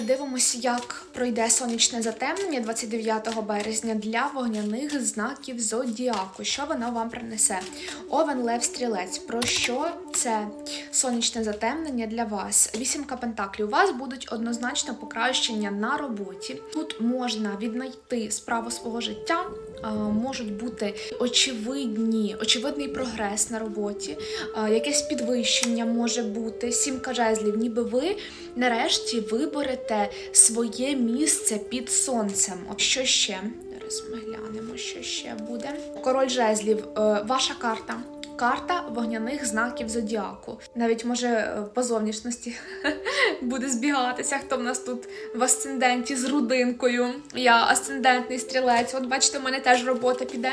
Дивимося, як пройде сонячне затемнення 29 березня для вогняних знаків зодіаку. Що воно вам принесе? Овен Лев Стрілець. Про що це сонячне затемнення для вас? Вісімка пентаклів. У вас будуть однозначно покращення на роботі. Тут можна віднайти справу свого життя. Можуть бути очевидні, очевидний прогрес на роботі, якесь підвищення може бути, сімка жезлів, ніби ви нарешті виберете своє місце під сонцем. Що ще? Зараз ми глянемо, що ще буде. Король жезлів, е, ваша карта. Карта вогняних знаків зодіаку. Навіть може е, по зовнішності буде збігатися, хто в нас тут в асценденті з рудинкою. Я асцендентний стрілець. От бачите, у мене теж робота піде.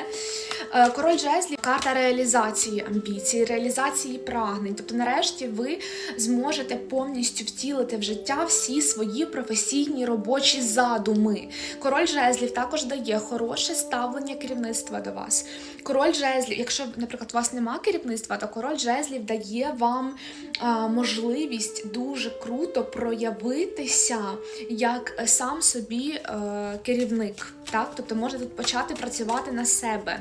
Е, Король жезлів карта реалізації амбіцій, реалізації прагнень. Тобто, нарешті, ви зможете повністю втілити в життя всі свої професійні робочі задуми. Король жезлів також дає хороше ставлення керівництва до вас. Король жезлів, якщо, наприклад, у вас немає керівництва, то король жезлів дає вам а, можливість дуже круто проявитися як е, сам собі е, керівник. Так? Тобто можна тут почати працювати на себе.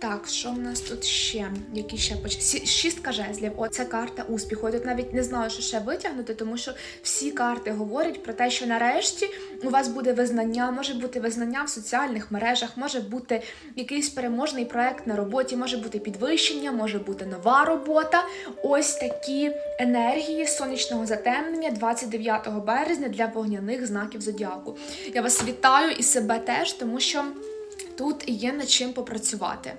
Так, що в нас тут ще? Які ще поч... Шістка жезлів. О, це карта успіху. Я тут навіть не знаю, що ще витягнути, тому що всі карти говорять про те, що нарешті у вас буде визнання, може бути визнання в соціальних мережах, може бути якийсь переможний проект на роботі, може бути підвищення, може бути нова робота. Ось такі енергії сонячного затемнення 29 березня для вогняних знаків зодіаку. Я вас вітаю і себе теж, тому що. Тут є над чим попрацювати.